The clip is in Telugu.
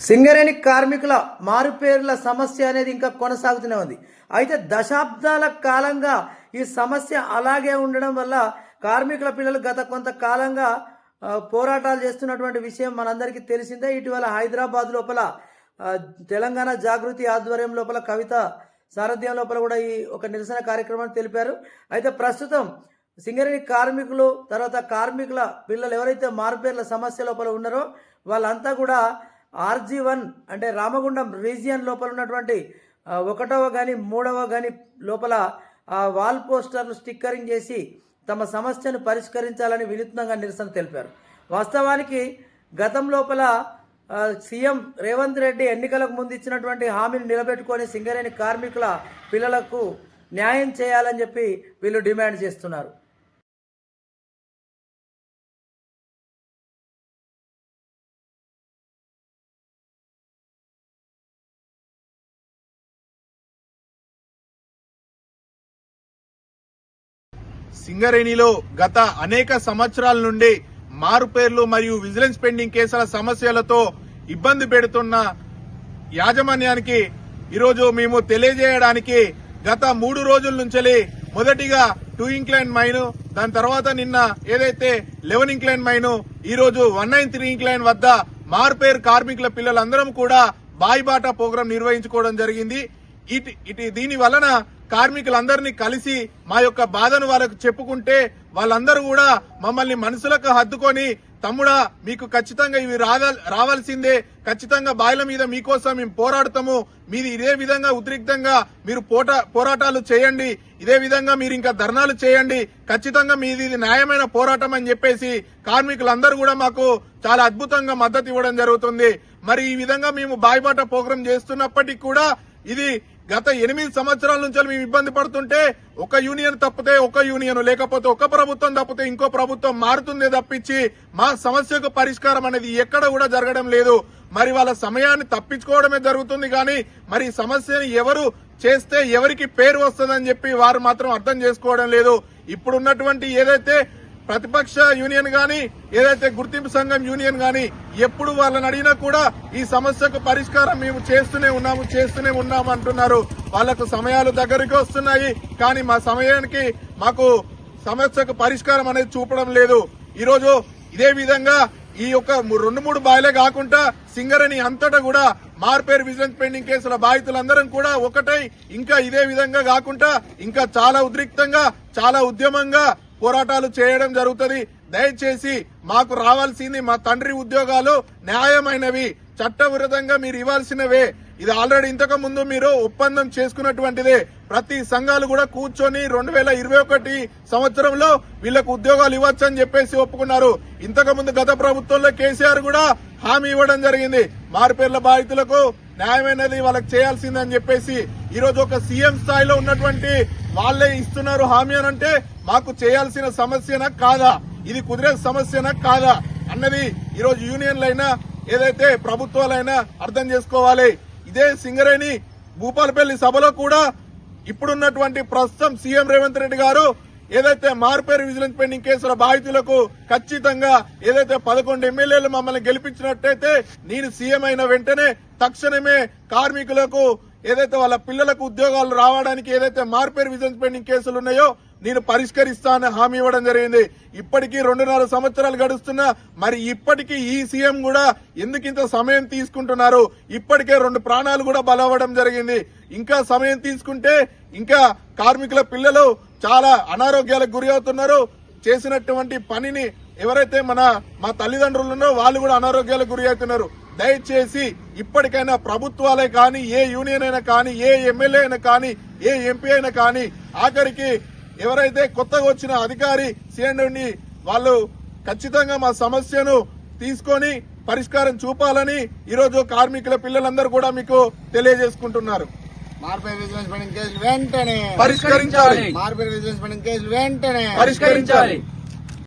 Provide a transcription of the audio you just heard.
సింగరేణి కార్మికుల మారుపేర్ల సమస్య అనేది ఇంకా కొనసాగుతూనే ఉంది. అయితే దశాబ్దాల కాలంగా ఈ సమస్య అలాగే ఉండడం వల్ల కార్మికుల పిల్లలు గత కొంతకాలంగా పోరాటాలు చేస్తున్నటువంటి విషయం మనందరికీ తెలిసిందే. ఇటీవల హైదరాబాద్ లోపల తెలంగాణ జాగృతి ఆధ్వర్యం లోపల కవిత సారథ్యం లోపల కూడా ఈ ఒక నిరసన కార్యక్రమాన్ని తెలిపారు. అయితే ప్రస్తుతం సింగరేణి కార్మికులు తర్వాత కార్మికుల పిల్లలు ఎవరైతే మారుపేర్ల సమస్య లోపల ఉన్నారో వాళ్ళంతా కూడా ఆర్జీ వన్ అంటే రామగుండం రీజియన్ లోపల ఉన్నటువంటి ఒకటవ కానీ మూడవ కానీ లోపల ఆ వాల్ పోస్టర్లు స్టిక్కరింగ్ చేసి తమ సమస్యను పరిష్కరించాలని వినూత్నంగా నిరసన తెలిపారు. వాస్తవానికి గతం లోపల సీఎం రేవంత్ రెడ్డి ఎన్నికలకు ముందు ఇచ్చినటువంటి హామీని నిలబెట్టుకొని సింగరేణి కార్మికుల పిల్లలకు న్యాయం చేయాలని చెప్పి వీళ్ళు డిమాండ్ చేస్తున్నారు. సింగరేణిలో గత అనేక సంవత్సరాల నుండి మారు పేర్లు మరియు విజిలెన్స్ పెండింగ్ కేసుల సమస్యలతో ఇబ్బంది పెడుతున్న యాజమాన్యానికి ఈరోజు మేము తెలియజేయడానికి గత మూడు రోజుల నుంచి మొదటిగా టూ ఇంక్లైన్ మైను దాని తర్వాత నిన్న ఏదైతే లెవెన్ ఇంక్లైన్ మైను ఈ రోజు వన్ నైన్ త్రీ ఇంక్లైన్ వద్ద మారుపేరు కార్మికుల పిల్లలందరం కూడా బాయిబాటా ప్రోగ్రాం నిర్వహించుకోవడం జరిగింది. ఇటు ఇటు దీని వలన కార్మికులందరినీ కలిసి మా యొక్క బాధను వాళ్ళకు చెప్పుకుంటే వాళ్ళందరూ కూడా మమ్మల్ని మనసులకు హద్దుకొని తమ్ముడా మీకు ఖచ్చితంగా ఇవి రావాల్సిందే. ఖచ్చితంగా బాయిల మీద మీకోసం మేము పోరాడతాము. మీది ఇదే విధంగా ఉద్రిక్తంగా మీరు పోట పోరాటాలు చేయండి. ఇదే విధంగా మీరు ఇంకా ధర్నాలు చేయండి. ఖచ్చితంగా మీది ఇది న్యాయమైన పోరాటం అని చెప్పేసి కార్మికులందరూ కూడా మాకు చాలా అద్భుతంగా మద్దతు ఇవ్వడం జరుగుతుంది. మరి ఈ విధంగా మేము బాయిబాట ప్రోగ్రాం చేస్తున్నప్పటికీ కూడా ఇది గత ఎనిమిది సంవత్సరాల నుంచి మేము ఇబ్బంది పడుతుంటే ఒక యూనియన్ తప్పితే ఒక యూనియన్ లేకపోతే ఒక ప్రభుత్వం తప్పితే ఇంకో ప్రభుత్వం మారుతుందే తప్పించి మా సమస్యకు పరిష్కారం అనేది ఎక్కడ కూడా జరగడం లేదు. మరి వాళ్ళ సమయాన్ని తప్పించుకోవడమే జరుగుతుంది కానీ మరి సమస్యని ఎవరు చేస్తే ఎవరికి పేరు వస్తుందని చెప్పి వారు మాత్రం అర్థం చేసుకోవడం లేదు. ఇప్పుడున్నటువంటి ఏదైతే ప్రతిపక్ష యూనియన్ గాని ఏదైతే గుర్తింపు సంఘం యూనియన్ గాని ఎప్పుడు వాళ్ళని అడిగినా కూడా ఈ సమస్యకు పరిష్కారం మేము చేస్తూనే ఉన్నాము చేస్తూనే ఉన్నాము అంటున్నారు. వాళ్ళకు సమయాలు దగ్గరికి వస్తున్నాయి కానీ మా సమయానికి మాకు సమస్యకు పరిష్కారం అనేది చూపడం లేదు. ఈరోజు ఇదే విధంగా ఈ యొక్క రెండు మూడు బాయిలే కాకుండా సింగరేణి అంతటా కూడా మార్పేరు విజిలెన్స్ పెండింగ్ కేసుల బాధితులందరం కూడా ఒకటై ఇంకా ఇదే విధంగా కాకుండా ఇంకా చాలా ఉద్రిక్తంగా చాలా ఉద్యమంగా పోరాటాలు చేయడం జరుగుతుంది. దయచేసి మాకు రావాల్సింది మా తండ్రి ఉద్యోగాలు న్యాయమైనవి. చట్టవిరుద్ధంగా మీరు ఇవ్వాల్సినవే. ఇది ఆల్రెడీ ఇంతకు ముందు మీరు ఒప్పందం చేసుకున్నటువంటిదే. ప్రతి సంఘాలు కూడా కూర్చొని రెండు వేల ఇరవై ఒకటి సంవత్సరంలో వీళ్ళకు ఉద్యోగాలు ఇవ్వచ్చు అని చెప్పేసి ఒప్పుకున్నారు. ఇంతకు ముందు గత ప్రభుత్వంలో కేసీఆర్ కూడా హామీ ఇవ్వడం జరిగింది. మారుపేర్ల బాధితులకు న్యాయమైనది వాళ్ళకి చేయాల్సిందని చెప్పేసి ఈ రోజు ఒక సీఎం స్థాయిలో ఉన్నటువంటి వాళ్ళే ఇస్తున్నారు హామీ అని అంటే మాకు చేయాల్సిన సమస్యనా కాదా? ఇది కుదిరే సమస్యనా కాదా? అన్నది ఈరోజు యూనియన్లైనా ఏదైతే ప్రభుత్వాలైనా అర్థం చేసుకోవాలి. ఇదే సింగరేణి భూపాలపల్లి సభలో కూడా ఇప్పుడున్నటువంటి ప్రస్తుతం సీఎం రేవంత్ రెడ్డి గారు ఏదైతే మార్పేరు విజిలెన్స్ పెండింగ్ కేసుల బాధితులకు ఖచ్చితంగా ఏదైతే పదకొండు ఎమ్మెల్యేలు మమ్మల్ని గెలిపించినట్టయితే నేను సీఎం అయిన వెంటనే తక్షణమే కార్మికులకు ఏదైతే వాళ్ళ పిల్లలకు ఉద్యోగాలు రావడానికి ఏదైతే మార్పేరు విజన్స్ పెండింగ్ కేసులు ఉన్నాయో నేను పరిష్కరిస్తానని హామీ ఇవ్వడం జరిగింది. ఇప్పటికీ రెండున్నర సంవత్సరాలు గడుస్తున్నా మరి ఇప్పటికీ ఈ సీఎం కూడా ఎందుకు ఇంత సమయం తీసుకుంటున్నారు? ఇప్పటికే రెండు ప్రాణాలు కూడా బలవడం జరిగింది. ఇంకా సమయం తీసుకుంటే ఇంకా కార్మికుల పిల్లలు చాలా అనారోగ్యాలకు గురి అవుతున్నారు. చేసినటువంటి పనిని ఎవరైతే మన మా తల్లిదండ్రులు ఉన్నారో వాళ్ళు కూడా అనారోగ్యాలకు గురి అవుతున్నారు. దయచేసి ఇప్పటికైనా ప్రభుత్వాలే కానీ ఏ యూనియన్ అయినా కానీ ఏ ఎమ్మెల్యే అయినా కానీ ఏ ఎంపీ అయినా కానీ ఆఖరికి ఎవరైతే కొత్తగా వచ్చిన అధికారి సీఎండి వాళ్ళు ఖచ్చితంగా మా సమస్యను తీసుకొని పరిష్కారం చూపాలని ఈరోజు కార్మికుల పిల్లలందరూ కూడా మీకు తెలియజేసుకుంటున్నారు. వెంటనే. పరిష్కరించాలి. వెంటనే. పరిష్కరించాలి.